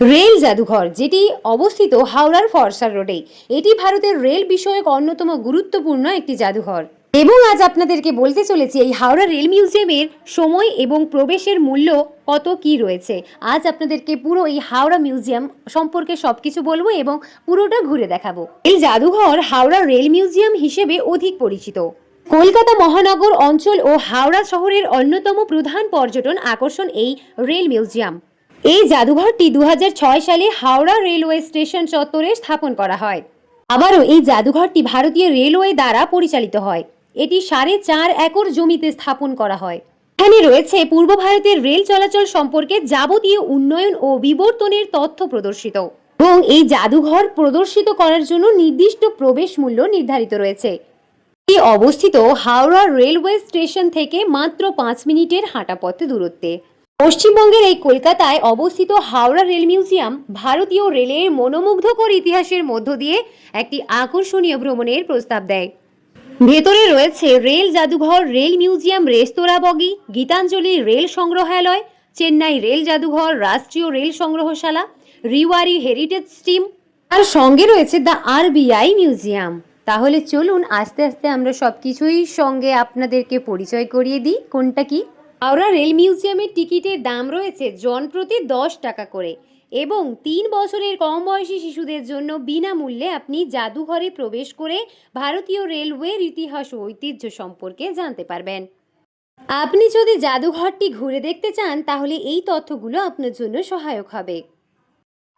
Rail জাদুঘর, যেটি অবস্থিত হাওড়ার ফরসার রোডে। এটি ভারতের রেল বিষয়ক অন্যতম গুরুত্বপূর্ণ একটি জাদুঘর। এবং আজ আপনাদেরকে বলতে চলেছি এই হাওড়া রেল মিউজিয়ামের সময় এবং প্রবেশের মূল্য কত কি রয়েছে। আজ আপনাদেরকে পুরো এই হাওড়া মিউজিয়াম সম্পর্কে সবকিছু বলব এবং পুরোটা ঘুরে দেখাবো। এই জাদুঘর হাওড়া রেল মিউজিয়াম হিসেবে অধিক পরিচিত। কলকাতা মহানগর অঞ্চল ও হাওড়া শহরের অন্যতম প্রধান পর্যটন আকর্ষণ এই রেল মিউজিয়াম। এই জাদুঘরটি দু হাজার ছয় সালে হাওড়া রেলওয়ে স্টেশন চত্বরে স্থাপন করা হয়। আবারও এই জাদুঘরটি ভারতীয় রেলওয়ে দ্বারা পরিচালিত হয়। এটি সাড়ে চার একর জমিতে স্থাপন করা হয়। এখানে রয়েছে পূর্ব ভারতের রেল চলাচল সম্পর্কে যাবতীয় উন্নয়ন ও বিবর্তনের তথ্য প্রদর্শিত এবং এই জাদুঘর প্রদর্শিত করার জন্য নির্দিষ্ট প্রবেশ মূল্য নির্ধারিত রয়েছে। এটি অবস্থিত হাওড়া রেলওয়ে স্টেশন থেকে মাত্র পাঁচ মিনিটের হাঁটা পথ দূরত্বে। পশ্চিমবঙ্গের এই কলকাতায় অবস্থিত হাওড়া রেল মিউজিয়াম ভারতীয় রেলের মনোমুগ্ধকর ইতিহাসের মধ্য দিয়ে একটি আকর্ষণীয় ভ্রমণের প্রস্তাব দেয়। ভেতরে রয়েছে রেল জাদুঘর, rail museum restaurant bogie Gitanjali rail সংগ্রহালয়, চেন্নাই রেল জাদুঘর, রাষ্ট্রীয় রেল সংগ্রহশালা, রিওয়ারি হেরিটেজ স্টিম আর সঙ্গে রয়েছে দ্য আরবিআই মিউজিয়াম। তাহলে চলুন আস্তে আস্তে আমরা সব কিছুই সঙ্গে আপনাদেরকে পরিচয় করিয়ে দিই। কোনটা কি? হাওড়া রেল মিউজিয়ামের টিকিটের দাম রয়েছে জন প্রতি দশ টাকা করে এবং তিন বছরের কম বয়সী শিশুদের জন্য বিনামূল্যে আপনি জাদুঘরে প্রবেশ করে ভারতীয় রেলওয়ের ইতিহাস ও ঐতিহ্য সম্পর্কে জানতে পারবেন। আপনি যদি জাদুঘরটি ঘুরে দেখতে চান, তাহলে এই তথ্যগুলো আপনার জন্য সহায়ক হবে।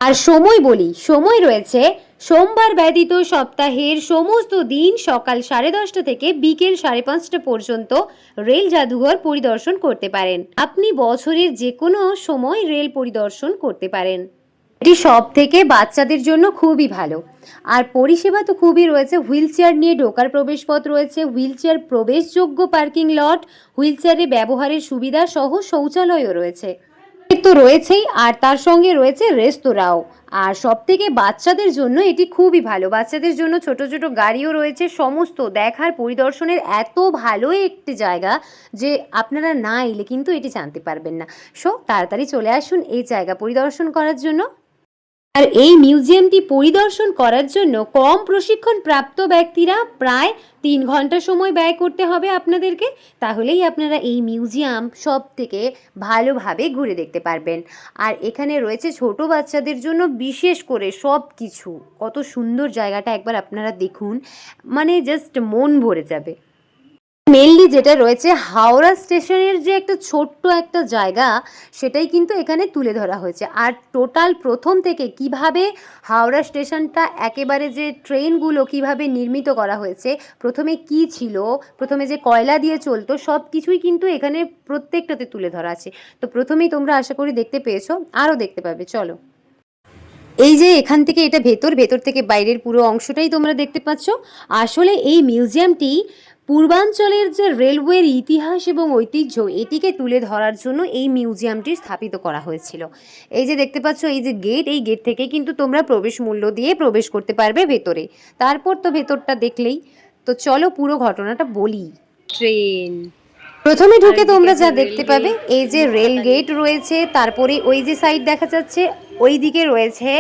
আর সময় বলি, সময় রয়েছে সোমবার ব্যতীত সপ্তাহের সমস্ত দিন সকাল সাড়ে দশটা থেকে বিকেল সাড়ে পাঁচটা পর্যন্ত রেল জাদুঘর পরিদর্শন করতে পারেন। আপনি বছরের যে কোনো সময় রেল পরিদর্শন করতে পারেন। এটি সব থেকে বাচ্চাদের জন্য খুবই ভালো। আর পরিষেবা তো খুবই রয়েছে হুইল চেয়ার নিয়ে ঢোকার প্রবেশপথ রয়েছে হুইল চেয়ার প্রবেশযোগ্য পার্কিং লট হুইল চেয়ারে ব্যবহারের সুবিধা সহ শৌচালয়ও রয়েছে। তো রয়েছেই, আর তার সঙ্গে রয়েছে রেস্তোরাঁও। আর সব থেকে বাচ্চাদের জন্য এটি খুবই ভালো। বাচ্চাদের জন্য ছোট ছোট গাড়িও রয়েছে। সমস্ত দেখার পরিদর্শনের এত ভালো একটি জায়গা যে আপনারা না এলে কিন্তু এটি জানতে পারবেন না। সো তাড়াতাড়ি চলে আসুন এই জায়গা পরিদর্শন করার জন্য। আর এই মিউজিয়ামটি পরিদর্শন করার জন্য কম প্রশিক্ষণ প্রাপ্ত ব্যক্তিরা প্রায় তিন ঘণ্টা সময় ব্যয় করতে হবে আপনাদেরকে। তাহলেই আপনারা এই মিউজিয়াম সব থেকে ভালোভাবে ঘুরে দেখতে পারবেন। আর এখানে রয়েছে ছোট বাচ্চাদের জন্য বিশেষ করে সব কিছু কত সুন্দর জায়গাটা একবার আপনারা দেখুন। মানে জাস্ট মন ভরে যাবে। মেনলি যেটা রয়েছে, হাওড়া স্টেশনের যে একটা ছোট্ট একটা জায়গা, সেটাই কিন্তু এখানে তুলে ধরা হয়েছে। আর টোটাল প্রথম থেকে কীভাবে হাওড়া স্টেশনটা একেবারে যে ট্রেনগুলো কীভাবে নির্মিত করা হয়েছে, প্রথমে কি ছিল, প্রথমে যে কয়লা দিয়ে চলতো, সব কিছুই কিন্তু এখানে প্রত্যেকটাতে তুলে ধরা আছে। তো প্রথমেই তোমরা আশা করি দেখতে পেয়েছ, আরও দেখতে পাবে, চলো। এই যে এখান থেকে এটা ভেতর ভেতর থেকে বাইরের পুরো অংশটাই তোমরা দেখতে পাচ্ছ। আসলে এই মিউজিয়ামটি পূর্বাঞ্চলের যে রেলওয়ের ইতিহাস এবং ঐতিহ্য এটিকে তুলে ধরার জন্য এই মিউজিয়ামটি স্থাপিত করা হয়েছিল। এই যে দেখতে পাচ্ছ এই যে গেট এই গেট থেকে কিন্তু তোমরা প্রবেশ মূল্য দিয়ে প্রবেশ করতে পারবে ভেতরে। তারপর তো ভেতরটা দেখলেই। তো চলো পুরো ঘটনাটা বলি। ট্রেন। প্রথমে ঢুকে তোমরা যা দেখতে পাবে এই যে রেল গেট রয়েছে তারপরে ওই যে সাইড দেখা যাচ্ছে ওই দিকে রয়েছে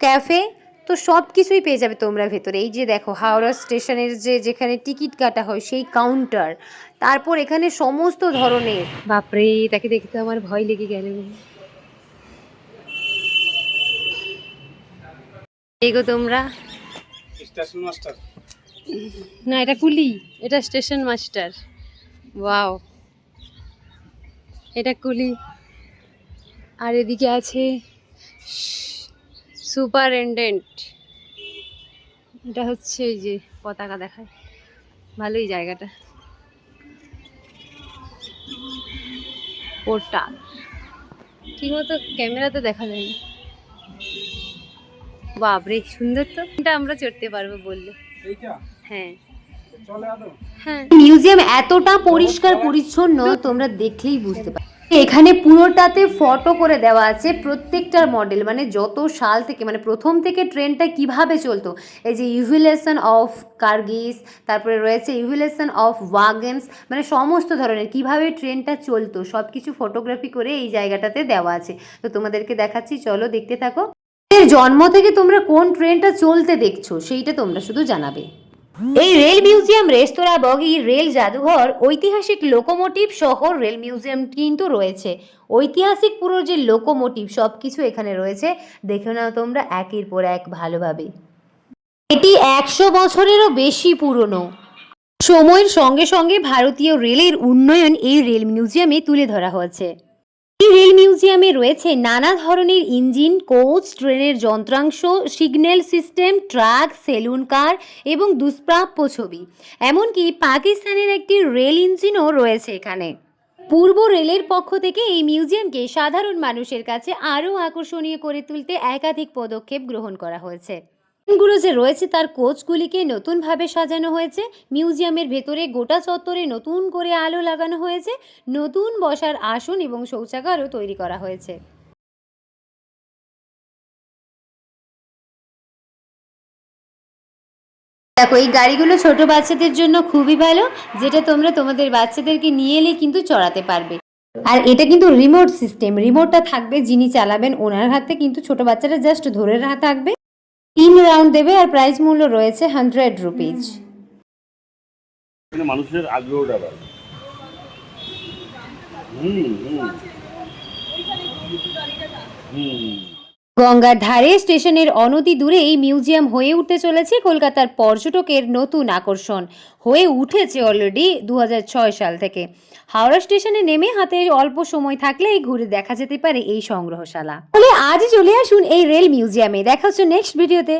ক্যাফে তো সব কিছুই পেয়ে যাবে তোমরা ভেতরে। এই যে দেখো হাওড়া স্টেশনের যে যেখানে টিকিট কাটা হয় সেই কাউন্টার তারপর এখানে সমস্ত ধরনের। বাপরে তাকে দেখতে আমার ভয় লেগে গেল। এগো তোমরা। Station master. না এটা কুলি। এটা স্টেশন মাস্টার। ওয়াও। এটা কুলি। আর এদিকে আছে সুপারিনটেন্ডেন্ট এটা হচ্ছে এই যে পতাকা দেখায়। ভালোই জায়গাটা। পোর্টাল ঠিকমতো ক্যামেরাতে দেখা যায় না বাপরে সুন্দর তো। এটা আমরা চড়তে পারব বললে? হ্যাঁ। হ্যাঁ। মিউজিয়াম এতটা পরিষ্কার পরিচ্ছন্ন তোমরা দেখলেই বুঝতে পারবে। এখানে পুরোটাতে ফটো করে দেওয়া আছে প্রত্যেকটার মডেল মানে যত সাল থেকে মানে প্রথম থেকে ট্রেনটা কীভাবে চলতো। এই যে ইভিলেশন অফ কার্গিস তারপরে রয়েছে ইভিলেশন অফ ওয়াগেন্স মানে সমস্ত ধরনের, কীভাবে ট্রেনটা চলতো সব কিছু ফটোগ্রাফি করে এই জায়গাটাতে দেওয়া আছে। তো তোমাদেরকে দেখাচ্ছি, চলো দেখতে থাকো। এর জন্ম থেকে তোমরা কোন ট্রেনটা চলতে দেখছ, সেইটা তোমরা শুধু জানাবে। এই rail museum, restaurant bogie rail জাদুঘর, ঐতিহাসিক লোকোমোটিভ সহ রেল মিউজিয়াম কিন্তু রয়েছে। ঐতিহাসিক পুরো যে লোকোমোটিভ সব কিছু এখানে রয়েছে, দেখে নাও তোমরা একের পর এক ভালোভাবে। এটি একশো বছরেরও বেশি পুরনো। সময়ের সঙ্গে সঙ্গে ভারতীয় রেলের উন্নয়ন এই রেল মিউজিয়ামে তুলে ধরা হয়েছে। এই রেল মিউজিয়ামে রয়েছে নানা ধরনের ইঞ্জিন, কোচ, ট্রেনের যন্ত্রাংশ, signal system, track, saloon car এবং দুষ্প্রাপ্য ছবি। এমনকি পাকিস্তানের একটি রেল ইঞ্জিনও রয়েছে এখানে। পূর্ব রেলের পক্ষ থেকে এই মিউজিয়ামকে সাধারণ মানুষের কাছে আরও আকর্ষণীয় করে তুলতে একাধিক পদক্ষেপ গ্রহণ করা হয়েছে। গুলো যে রয়েছে, তার কোচগুলিকে নতুনভাবে সাজানো হয়েছে। মিউজিয়ামের ভেতরে গোটা চত্বরে নতুন করে আলো লাগানো হয়েছে। নতুন বসার আসন এবং শৌচাগারও তৈরি করা হয়েছে। দেখো, এই গাড়িগুলো ছোট বাচ্চাদের জন্য খুবই ভালো, যেটা তোমরা তোমাদের বাচ্চাদেরকে নিয়ে এলে কিন্তু চড়াতে পারবে। আর এটা কিন্তু রিমোট সিস্টেম রিমোটটা থাকবে যিনি চালাবেন, ওনার হাতে কিন্তু ছোট বাচ্চারা জাস্ট ধরে রাখা থাকবে। তিন রাউন্ড দেবে আর প্রাইস মূল্য রয়েছে হান্ড্রেড রুপিজ মানুষের আগ্রহটা হুম। হুম। গঙ্গার ধারে স্টেশনের অনতি দূরে এই মিউজিয়াম হয়ে উঠতে চলেছে কলকাতার পর্যটকের নতুন আকর্ষণ। হয়ে উঠেছে অলরেডি দু হাজার ছয় সাল থেকে। হাওড়া স্টেশনে নেমে হাতে অল্প সময় থাকলেই ঘুরে দেখা যেতে পারে এই সংগ্রহশালা। তাহলে আজই চলে আসুন এই রেল মিউজিয়ামে। দেখা হচ্ছে নেক্সট ভিডিওতে